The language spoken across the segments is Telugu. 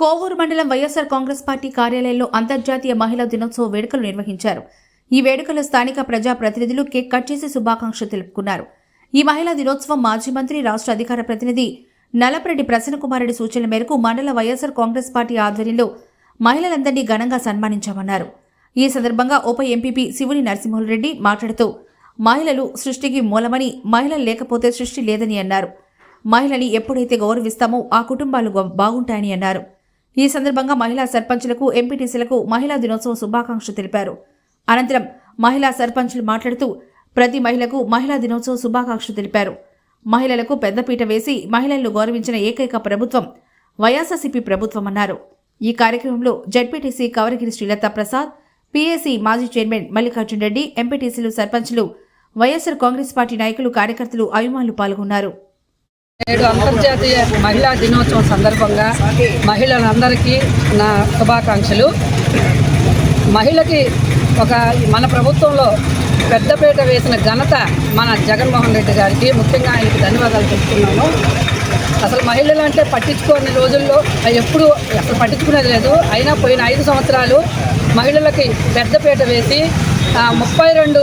కోవూరు మండలం వైఎస్ఆర్ కాంగ్రెస్ పార్టీ కార్యాలయంలో అంతర్జాతీయ మహిళా దినోత్సవ వేడుకలు నిర్వహించారు. ఈ వేడుకలో స్థానిక ప్రజా ప్రతినిధులు కేక్ కట్ చేసి శుభాకాంక్షలు తెలుపుకున్నారు. ఈ మహిళా దినోత్సవం మాజీ మంత్రి రాష్ట్ర అధికార ప్రతినిధి నలపరెడ్డి ప్రసన్నకుమారెడ్డి సూచనల మేరకు మండల వైఎస్ఆర్ కాంగ్రెస్ పార్టీ ఆధ్వర్యంలో మహిళలందరినీ ఘనంగా సన్మానించామన్నారు. ఈ సందర్భంగా ఉప ఎంపీపీ శివుని నరసింహులరెడ్డి మాట్లాడుతూ మహిళలు సృష్టికి మూలమని మహిళలు లేకపోతే సృష్టి లేదని అన్నారు. మహిళని ఎప్పుడైతే గౌరవిస్తామో ఆ కుటుంబాలు బాగుంటాయని అన్నారు. ఈ సందర్భంగా మహిళా సర్పంచులకు ఎంపీటీసీలకు మహిళా దినోత్సవ శుభాకాంక్షలు తెలిపారు. అనంతరం మహిళా సర్పంచులు మాట్లాడుతూ ప్రతి మహిళకు మహిళా దినోత్సవ శుభాకాంక్షలు తెలిపారు. మహిళలకు పెద్దపీట వేసి మహిళలను గౌరవించిన ఏకైక ప్రభుత్వం వైఎస్ఆర్సీపీ ప్రభుత్వం అన్నారు. ఈ కార్యక్రమంలో జడ్పీటీసీ కవరగిరి శ్రీలత ప్రసాద్ పీఏసీ మాజీ చైర్మన్ మల్లికార్జున్ రెడ్డి ఎంపీటీసీలు సర్పంచులు వైఎస్ఆర్ కాంగ్రెస్ పార్టీ నాయకులు కార్యకర్తలు అభిమానులు పాల్గొన్నారు. నేడు అంతర్జాతీయ మహిళా దినోత్సవం సందర్భంగా మహిళలందరికీ నా శుభాకాంక్షలు. మహిళకి ఒక మన ప్రభుత్వంలో పెద్దపేట వేసిన ఘనత మన జగన్మోహన్ రెడ్డి గారికి. ముఖ్యంగా ఆయనకి ధన్యవాదాలు తెలుపుతున్నాను. అసలు మహిళలు అంటే పట్టించుకోని రోజుల్లో ఎప్పుడు అసలు పట్టించుకునేది లేదు. అయినా పోయిన ఐదు సంవత్సరాలు మహిళలకి పెద్దపేట వేసి ముప్పై రెండు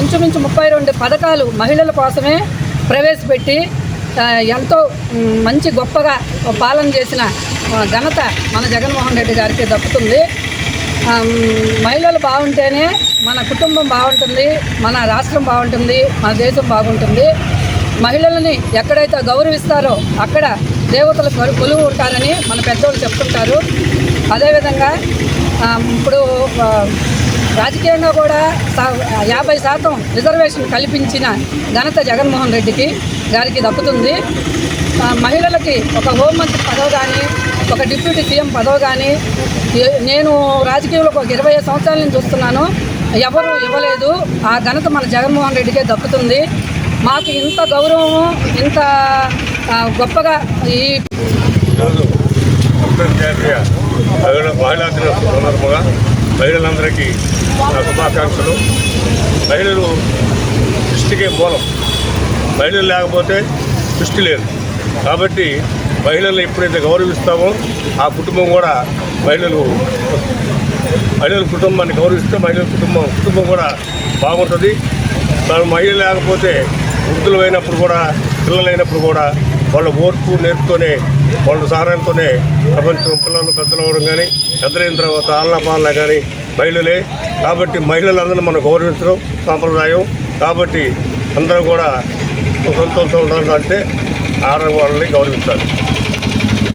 ఇంచుమించు ముప్పై రెండు పథకాలు మహిళల కోసమే ప్రవేశపెట్టి ఎంతో మంచి గొప్పగా పాలన చేసిన ఘనత మన జగన్మోహన్ రెడ్డి గారికి దక్కుతుంది. మహిళలు బాగుంటేనే మన కుటుంబం బాగుంటుంది మన రాష్ట్రం బాగుంటుంది మన దేశం బాగుంటుంది. మహిళలని ఎక్కడైతే గౌరవిస్తారో అక్కడ దేవతలు కొలువు ఉంటారని మన పెద్దోళ్ళు చెప్తుంటారు. అదేవిధంగా ఇప్పుడు రాజకీయంగా కూడా యాభై శాతం రిజర్వేషన్ కల్పించిన ఘనత జగన్మోహన్ రెడ్డికి. గారికి దక్కుతుంది. మహిళలకి ఒక హోంమంత్రి పదవి కానీ ఒక డిప్యూటీ సీఎం పదవి కానీ నేను రాజకీయంలో ఒక ఇరవై ఐదు సంవత్సరాల నుంచి చూస్తున్నాను. ఎవరు ఇవ్వలేదు. ఆ ఘనత మన జగన్మోహన్ రెడ్డికే దక్కుతుంది. మాకు ఇంత గౌరవము ఇంత గొప్పగా ఈ మహిళా దినోత్సవం సందర్భంగా మహిళలందరికీ నా శుభాకాంక్షలు. మహిళలు దృష్టికే మూలం. మహిళలు లేకపోతే సృష్టి లేదు. కాబట్టి మహిళలను ఎప్పుడైతే గౌరవిస్తామో ఆ కుటుంబం కూడా మహిళలు మహిళల కుటుంబాన్ని గౌరవిస్తే మహిళల కుటుంబం కుటుంబం కూడా బాగుంటుంది. మరి మహిళ లేకపోతే వృద్ధులు అయినప్పుడు కూడా పిల్లలైనప్పుడు కూడా వాళ్ళ ఓర్పు నేర్పుతోనే వాళ్ళ సహాయంతోనే ప్రపంచం పిల్లలు పెద్దలు అవ్వడం కానీ పెద్దలైన తర్వాత ఆలనా పాలన కానీ మహిళలే. కాబట్టి మహిళలందరూ మనం గౌరవించడం సాంప్రదాయం. కాబట్టి అందరూ కూడా సంతోషం ఉండాలంటే ఆడవాళ్ళని గౌరవించాలి.